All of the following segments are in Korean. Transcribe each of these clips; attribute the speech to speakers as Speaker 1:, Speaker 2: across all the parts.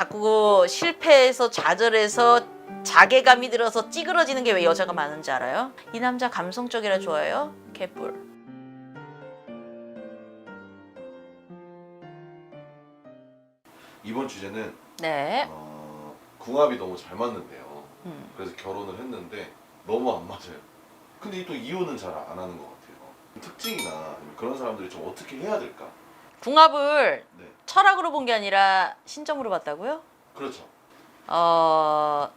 Speaker 1: 자꾸 실패해서 좌절해서 자괴감이 들어서 찌그러지는 게 왜 여자가 많은지 알아요? 이 남자 감성적이라 좋아해요? 개뿔.
Speaker 2: 이번 주제는
Speaker 1: 네.
Speaker 2: 어, 궁합이 너무 잘 맞는데요.
Speaker 1: 음.
Speaker 2: 그래서 결혼을 했는데 너무 안 맞아요. 근데 또 이혼은 잘 안 하는 것 같아요. 특징이나 아니면 그런 사람들이 좀 어떻게 해야 될까?
Speaker 1: 궁합을
Speaker 2: 네,
Speaker 1: 철학으로 본 게 아니라 신점으로 봤다고요?
Speaker 2: 그렇죠.
Speaker 1: 어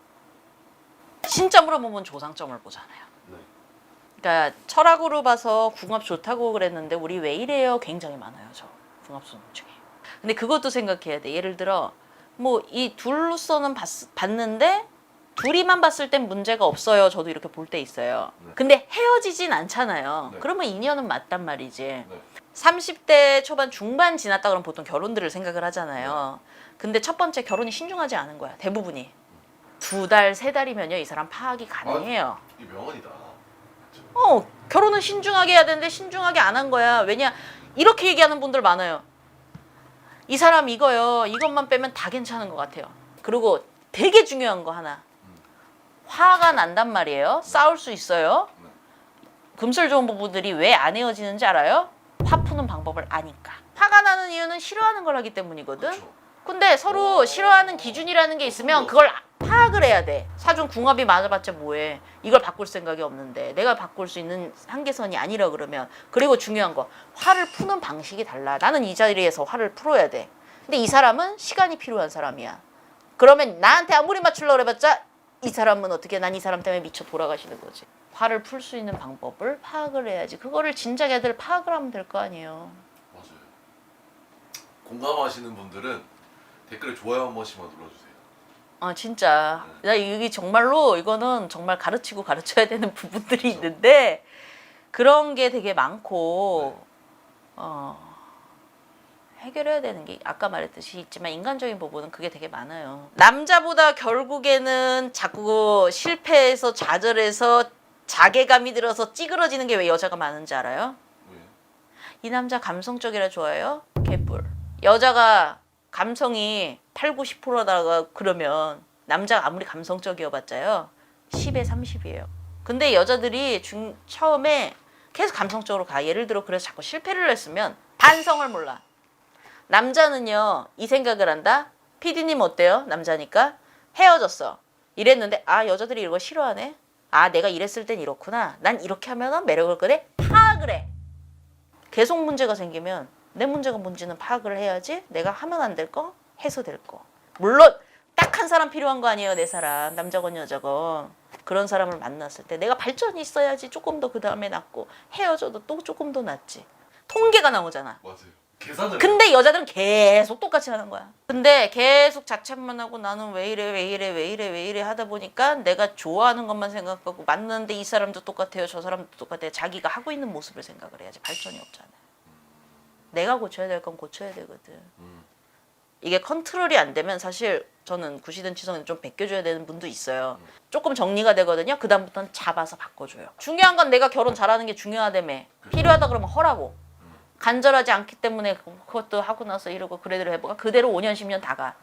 Speaker 1: 신점으로 보면 조상점을 보잖아요.
Speaker 2: 네,
Speaker 1: 그러니까 철학으로 봐서 궁합 좋다고 그랬는데 우리 왜 이래요? 굉장히 많아요, 저 궁합 수능 중에. 근데 그것도 생각해야 돼. 예를 들어 뭐 이 둘로서는 봤, 봤는데 둘이만 봤을 땐 문제가 없어요. 저도 이렇게 볼 때 있어요.
Speaker 2: 네.
Speaker 1: 근데 헤어지진 않잖아요.
Speaker 2: 네.
Speaker 1: 그러면 인연은 맞단 말이지.
Speaker 2: 네,
Speaker 1: 30대 초반 중반 지났다 그러면 보통 결혼들을 생각을 하잖아요. 근데 첫 번째 결혼이 신중하지 않은 거야. 대부분이. 두 달, 세 달이면요. 이 사람 파악이 가능해요.
Speaker 2: 이 명언이다.
Speaker 1: 어, 결혼은 신중하게 해야 되는데 신중하게 안 한 거야. 왜냐? 이렇게 얘기하는 분들 많아요. 이 사람 이거요. 이것만 빼면 다 괜찮은 것 같아요. 그리고 되게 중요한 거 하나. 화가 난단 말이에요. 싸울 수 있어요.
Speaker 2: 네.
Speaker 1: 금슬 좋은 부부들이 왜 안 헤어지는지 알아요? 화 푸는 방법을 아니까. 화가 나는 이유는 싫어하는 걸 하기 때문이거든.
Speaker 2: 그렇죠.
Speaker 1: 근데 서로 싫어하는 기준이라는 게 있으면 그걸 파악을 해야 돼. 사준 궁합이 맞아봤자 뭐해. 이걸 바꿀 생각이 없는데 내가 바꿀 수 있는 한계선이 아니라 그러면 그리고 중요한 거 화를 푸는 방식이 달라. 나는 이 자리에서 화를 풀어야 돼. 근데 이 사람은 시간이 필요한 사람이야. 그러면 나한테 아무리 맞추려고 해봤자 이 사람은 어떻게 난 이 사람 때문에 미쳐 돌아가시는 거지. 화를 풀 수 있는 방법을 파악을 해야지. 그거를 진작 애들 파악을 하면 될 거 아니에요.
Speaker 2: 맞아요. 공감하시는 분들은 댓글에 좋아요 한 번씩만 눌러주세요.
Speaker 1: 아 진짜 나 이게 정말로 이거는 정말 가르치고 가르쳐야 되는 부분들이 있는데 그런 게 되게 많고 어 해결해야 되는 게 아까 말했듯이 있지만 인간적인 부분은 그게 되게 많아요. 남자보다 결국에는 자꾸 실패해서 좌절해서 자괴감이 들어서 찌그러지는 게 왜 여자가 많은지 알아요?
Speaker 2: 왜?
Speaker 1: 이 남자 감성적이라 좋아해요? 개뿔. 여자가 감성이 8, 90%다가 그러면 남자가 아무리 감성적이어봤자요 10에 30이에요. 근데 여자들이 중, 처음에 계속 감성적으로 가. 예를 들어 그래서 자꾸 실패를 했으면 반성을 몰라. 남자는요 이 생각을 한다. 피디님 어때요? 남자니까 헤어졌어. 이랬는데 아 여자들이 이거 싫어하네. 아 내가 이랬을 땐 이렇구나. 난 이렇게 하면 매력을 끄네. 파악을 해. 계속 문제가 생기면 내 문제가 뭔지는 파악을 해야지 내가 하면 안 될 거 해소될 거 물론 딱 한 사람 필요한 거 아니에요 내 사람 남자건 여자건 그런 사람을 만났을 때 내가 발전이 있어야지 조금 더 그 다음에 낫고 헤어져도 또 조금 더 낫지 통계가 나오잖아
Speaker 2: 맞아요. 계산을.
Speaker 1: 근데 여자들은 계속 똑같이 하는 거야. 근데 계속 자책만 하고 나는 왜 이래 왜 이래 왜 이래 왜 이래 하다 보니까 내가 좋아하는 것만 생각하고 맞는데 이 사람도 똑같아요 저 사람도 똑같아요 자기가 하고 있는 모습을 생각을 해야지 발전이 없잖아. 내가 고쳐야 될 건 고쳐야 되거든.
Speaker 2: 음,
Speaker 1: 이게 컨트롤이 안 되면 사실 저는 구시든 치성은 좀 베껴줘야 되는 분도 있어요. 조금 정리가 되거든요. 그 다음부터는 잡아서 바꿔줘요. 중요한 건 내가 결혼 잘하는 게 중요하다며. 필요하다 그러면 허라고. 간절하지 않기 때문에 그것도 하고 나서 이러고 그래대로 해보가 그대로 5년 10년 다 가.
Speaker 2: 여기까지. 오케이.